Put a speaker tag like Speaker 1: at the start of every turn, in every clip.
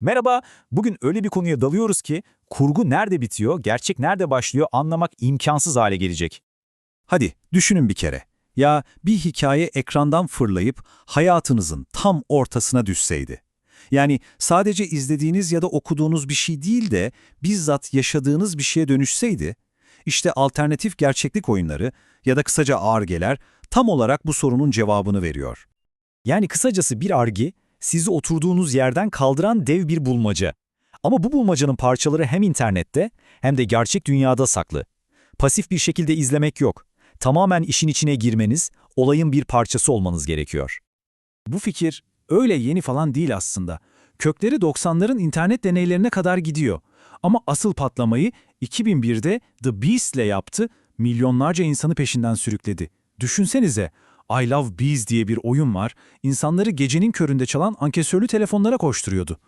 Speaker 1: Merhaba, bugün öyle bir konuya dalıyoruz ki kurgu nerede bitiyor, gerçek nerede başlıyor anlamak imkansız hale gelecek.
Speaker 2: Hadi düşünün bir kere. Ya bir hikaye ekrandan fırlayıp hayatınızın tam ortasına düşseydi. Yani sadece izlediğiniz ya da okuduğunuz bir şey değil de bizzat yaşadığınız bir şeye dönüşseydi, işte alternatif gerçeklik oyunları ya da kısaca ARGE'ler tam olarak bu sorunun cevabını veriyor.
Speaker 1: Yani kısacası bir argi, sizi oturduğunuz yerden kaldıran dev bir bulmaca. Ama bu bulmacanın parçaları hem internette hem de gerçek dünyada saklı. Pasif bir şekilde izlemek yok. Tamamen işin içine girmeniz, olayın bir parçası olmanız gerekiyor.
Speaker 3: Bu fikir öyle yeni falan değil aslında. Kökleri 90'ların internet deneylerine kadar gidiyor. Ama asıl patlamayı 2001'de The Beast'le yaptı, milyonlarca insanı peşinden sürükledi. Düşünsenize, I Love Bees diye bir oyun var, insanları gecenin köründe çalan ankesörlü telefonlara koşturuyordu.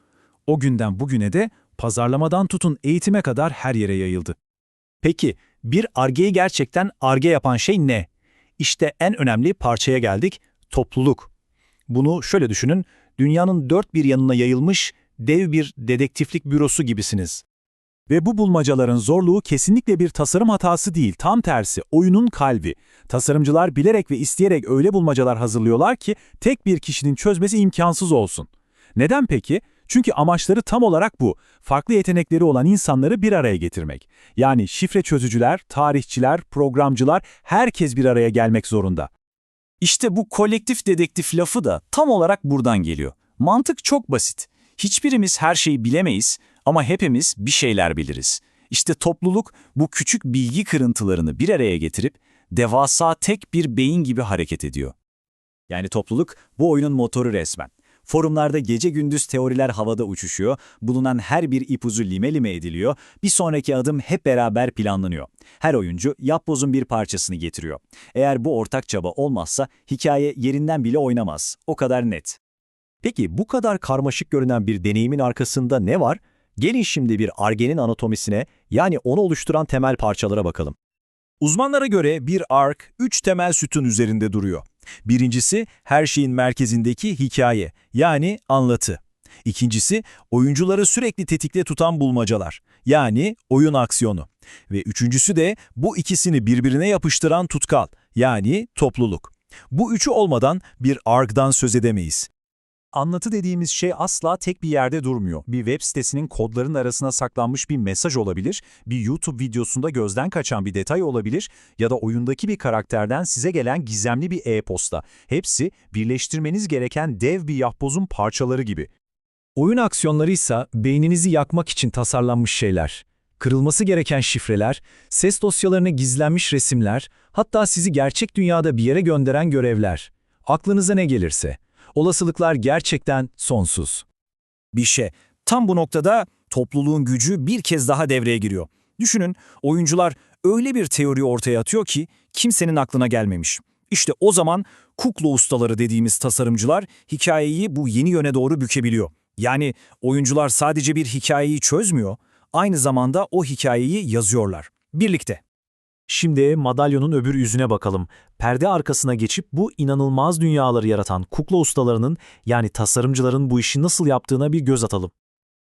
Speaker 3: O günden bugüne de pazarlamadan tutun eğitime kadar her yere yayıldı.
Speaker 1: Peki, bir argeyi gerçekten arge yapan şey ne? İşte en önemli parçaya geldik, topluluk. Bunu şöyle düşünün, dünyanın dört bir yanına yayılmış dev bir dedektiflik bürosu gibisiniz.
Speaker 3: Ve bu bulmacaların zorluğu kesinlikle bir tasarım hatası değil, tam tersi, oyunun kalbi. Tasarımcılar bilerek ve isteyerek öyle bulmacalar hazırlıyorlar ki tek bir kişinin çözmesi imkansız olsun. Neden peki? Çünkü amaçları tam olarak bu, farklı yetenekleri olan insanları bir araya getirmek. Yani şifre çözücüler, tarihçiler, programcılar, herkes bir araya gelmek zorunda.
Speaker 1: İşte bu kolektif dedektif lafı da tam olarak buradan geliyor. Mantık çok basit. Hiçbirimiz her şeyi bilemeyiz ama hepimiz bir şeyler biliriz. İşte topluluk bu küçük bilgi kırıntılarını bir araya getirip devasa tek bir beyin gibi hareket ediyor. Yani topluluk bu oyunun motoru resmen. Forumlarda gece gündüz teoriler havada uçuşuyor, bulunan her bir ipucu lime lime ediliyor, bir sonraki adım hep beraber planlanıyor. Her oyuncu yapbozun bir parçasını getiriyor. Eğer bu ortak çaba olmazsa hikaye yerinden bile oynamaz. O kadar net.
Speaker 4: Peki bu kadar karmaşık görünen bir deneyimin arkasında ne var? Gelin şimdi bir argenin anatomisine yani onu oluşturan temel parçalara bakalım.
Speaker 5: Uzmanlara göre bir ark üç temel sütun üzerinde duruyor. Birincisi her şeyin merkezindeki hikaye yani anlatı. İkincisi oyuncuları sürekli tetikte tutan bulmacalar yani oyun aksiyonu. Ve üçüncüsü de bu ikisini birbirine yapıştıran tutkal yani topluluk. Bu üçü olmadan bir ark'dan söz edemeyiz.
Speaker 3: Anlatı dediğimiz şey asla tek bir yerde durmuyor. Bir web sitesinin kodların arasına saklanmış bir mesaj olabilir, bir YouTube videosunda gözden kaçan bir detay olabilir ya da oyundaki bir karakterden size gelen gizemli bir e-posta. Hepsi birleştirmeniz gereken dev bir yapbozun parçaları gibi. Oyun aksiyonları ise beyninizi yakmak için tasarlanmış şeyler. Kırılması gereken şifreler, ses dosyalarına gizlenmiş resimler, hatta sizi gerçek dünyada bir yere gönderen görevler. Aklınıza ne gelirse. Olasılıklar gerçekten sonsuz.
Speaker 1: Bir şey. Tam bu noktada topluluğun gücü bir kez daha devreye giriyor. Düşünün, oyuncular öyle bir teori ortaya atıyor ki kimsenin aklına gelmemiş. İşte o zaman kukla ustaları dediğimiz tasarımcılar hikayeyi bu yeni yöne doğru bükebiliyor. Yani oyuncular sadece bir hikayeyi çözmüyor, aynı zamanda o hikayeyi yazıyorlar. Birlikte.
Speaker 4: Şimdi madalyonun öbür yüzüne bakalım. Perde arkasına geçip bu inanılmaz dünyaları yaratan kukla ustalarının yani tasarımcıların bu işi nasıl yaptığına bir göz atalım.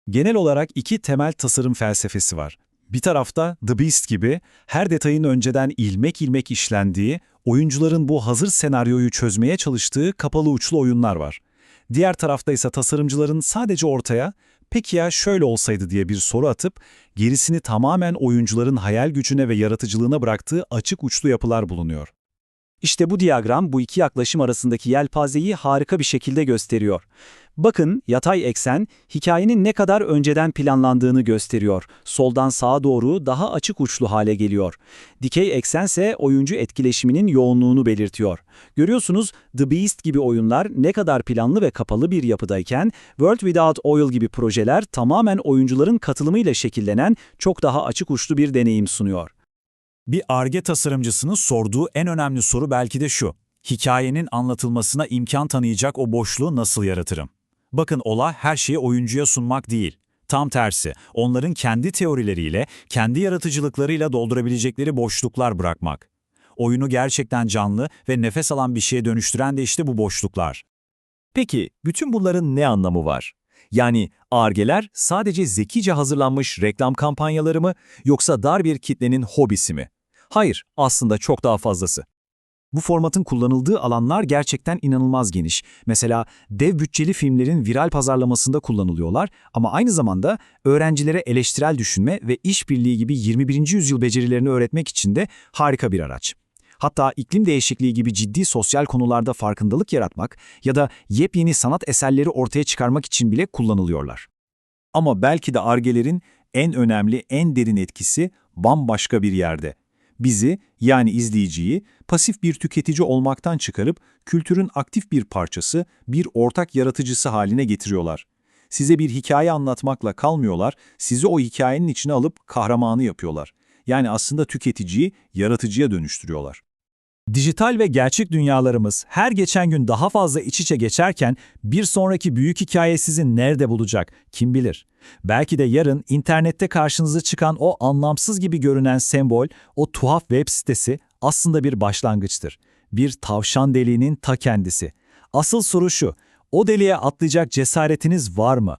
Speaker 2: Genel olarak iki temel tasarım felsefesi var. Bir tarafta The Beast gibi her detayın önceden ilmek ilmek işlendiği, oyuncuların bu hazır senaryoyu çözmeye çalıştığı kapalı uçlu oyunlar var. Diğer tarafta ise tasarımcıların sadece ortaya, peki ya şöyle olsaydı diye bir soru atıp, gerisini tamamen oyuncuların hayal gücüne ve yaratıcılığına bıraktığı açık uçlu yapılar bulunuyor.
Speaker 1: İşte bu diyagram bu iki yaklaşım arasındaki yelpazeyi harika bir şekilde gösteriyor. Bakın yatay eksen hikayenin ne kadar önceden planlandığını gösteriyor. Soldan sağa doğru daha açık uçlu hale geliyor. Dikey eksense oyuncu etkileşiminin yoğunluğunu belirtiyor. Görüyorsunuz The Beast gibi oyunlar ne kadar planlı ve kapalı bir yapıdayken World Without Oil gibi projeler tamamen oyuncuların katılımıyla şekillenen çok daha açık uçlu bir deneyim sunuyor.
Speaker 5: Bir arge tasarımcısının sorduğu en önemli soru belki de şu. Hikayenin anlatılmasına imkan tanıyacak o boşluğu nasıl yaratırım? Bakın ola her şeyi oyuncuya sunmak değil. Tam tersi, onların kendi teorileriyle, kendi yaratıcılıklarıyla doldurabilecekleri boşluklar bırakmak. Oyunu gerçekten canlı ve nefes alan bir şeye dönüştüren de işte bu boşluklar.
Speaker 4: Peki bütün bunların ne anlamı var?
Speaker 3: Yani ARGE'ler sadece zekice hazırlanmış reklam kampanyaları mı yoksa dar bir kitlenin hobisi mi? Hayır, aslında çok daha fazlası.
Speaker 2: Bu formatın kullanıldığı alanlar gerçekten inanılmaz geniş. Mesela dev bütçeli filmlerin viral pazarlamasında kullanılıyorlar ama aynı zamanda öğrencilere eleştirel düşünme ve işbirliği gibi 21. yüzyıl becerilerini öğretmek için de harika bir araç. Hatta iklim değişikliği gibi ciddi sosyal konularda farkındalık yaratmak ya da yepyeni sanat eserleri ortaya çıkarmak için bile kullanılıyorlar. Ama belki de argelerin en önemli, en derin etkisi bambaşka bir yerde. Bizi, yani izleyiciyi, pasif bir tüketici olmaktan çıkarıp kültürün aktif bir parçası, bir ortak yaratıcısı haline getiriyorlar. Size bir hikaye anlatmakla kalmıyorlar, sizi o hikayenin içine alıp kahramanı yapıyorlar. Yani aslında tüketiciyi yaratıcıya dönüştürüyorlar.
Speaker 3: Dijital ve gerçek dünyalarımız her geçen gün daha fazla iç içe geçerken bir sonraki büyük hikaye sizi nerede bulacak kim bilir. Belki de yarın internette karşınıza çıkan o anlamsız gibi görünen sembol, o tuhaf web sitesi aslında bir başlangıçtır. Bir tavşan deliğinin ta kendisi. Asıl soru şu, o deliğe atlayacak cesaretiniz var mı?